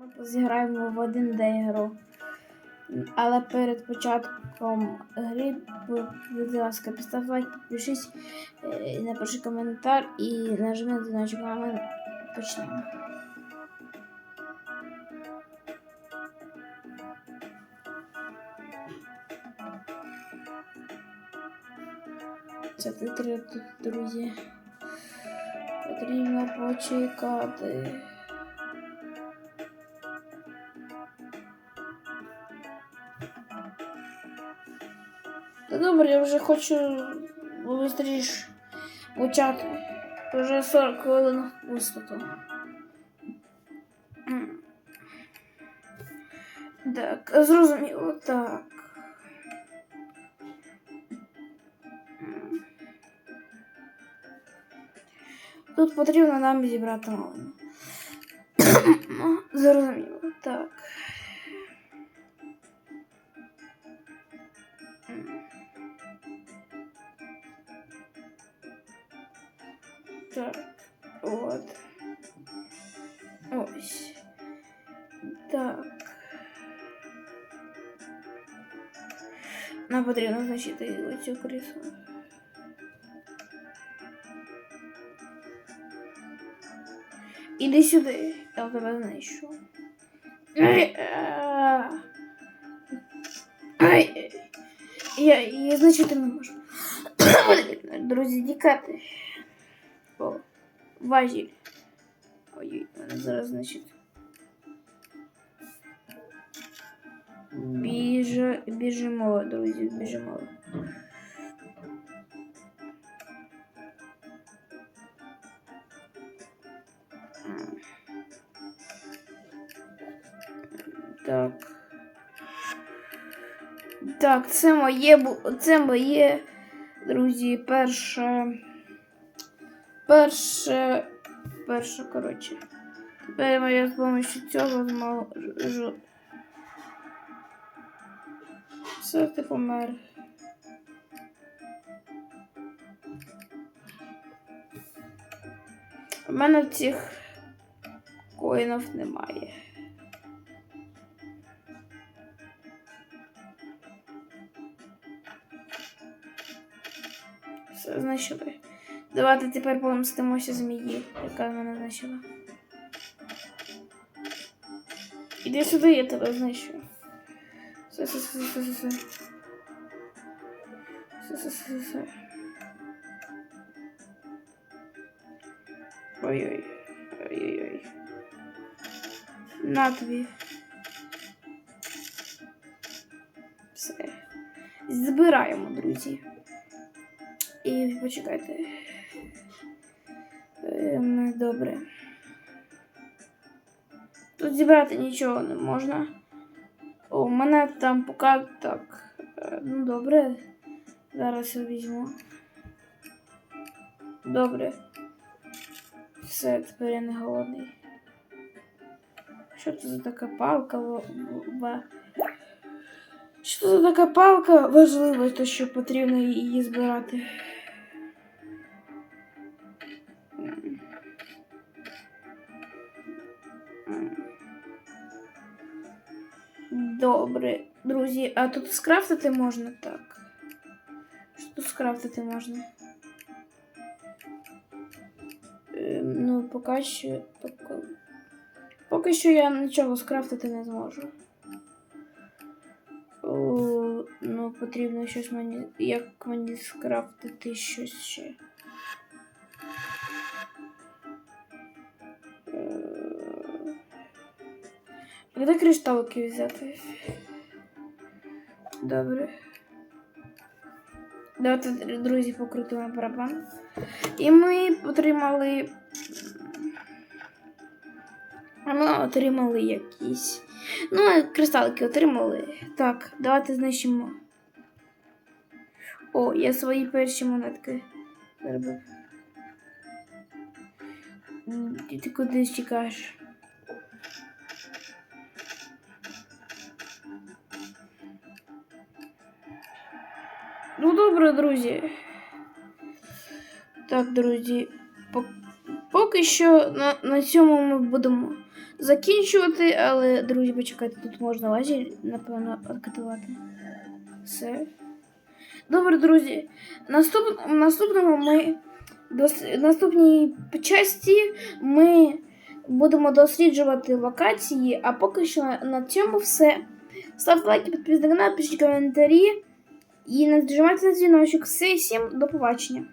Ми зіграємо в один день гру. Але перед початком гри, будь ласка, постав лайк, підпишись, е, напиши коментар і нажми на дзвіночок. А ми почнемо. Це титри тут, друзі. Потрібно почекати. Та добре, я вже хочу швидше почати. Вже 40 хвилин виступу. М. Так, зрозуміло, так. М. Тут потрібно нам зібрати малину. Зрозуміло, так. Так, от. Ось. Так. Нам потрібно значити оцю крису. Іди сюди, я тебе знайшу. Ай, а. Ай, я, я значити не можу. Друзі, тікати. Важіль. Ой, мене зараз значить. Біж... Біжимо, друзі, біжимо. Так. Так, це моє це моє, друзі, перше. Перше. Перше, коротше. Тепер я з допомогою цього зможу. Все, ти помер. У мене цих коїнів немає. Все, знайшли. Давайте тепер помстимося змії, яка мене знайшла. Іди сюди, я тебе знайшу. Все, все, все, все, все, все. Все, все, все, все. Ой-ой. Ой-ой-ой. На тобі. Все. Збираємо, друзі. І почекайте. Добре. Тут зібрати нічого не можна. О, мене там поки так. Е, Ну, добре. Зараз я візьму. Добре. Все, тепер я не голодний. Що це за така палка? Що це за така палка важлива, то що потрібно її збирати? Добре, друзі, а тут скрафтити можна так. Що тут скрафтити можна? Ем, ну, поки що. Поки, поки що я нічого скрафтити не зможу. О, ну, потрібно щось мені. Як мені скрафтити щось ще. Де кришталки взяти? Добре. Давайте, друзі, покрутимо барабан. І ми отримали. А ми отримали якісь. Ну, кристалики отримали. Так, давайте знищимо. О, я свої перші монетки зробив. Ти, ти куди чекаєш? Ну, добре, друзі. Так, друзі, поки що на, на цьому ми будемо закінчувати, але, друзі, почекайте, тут можна лазер, напевно, відкатувати. Все. Добре, друзі. Наступ... наступному ми в наступній часті ми будемо досліджувати локації, а поки що на цьому все. Ставте лайки, підписуйтесь на канал, пишіть коментарі і не нажимайте на дзвіночок. Все, всім до побачення.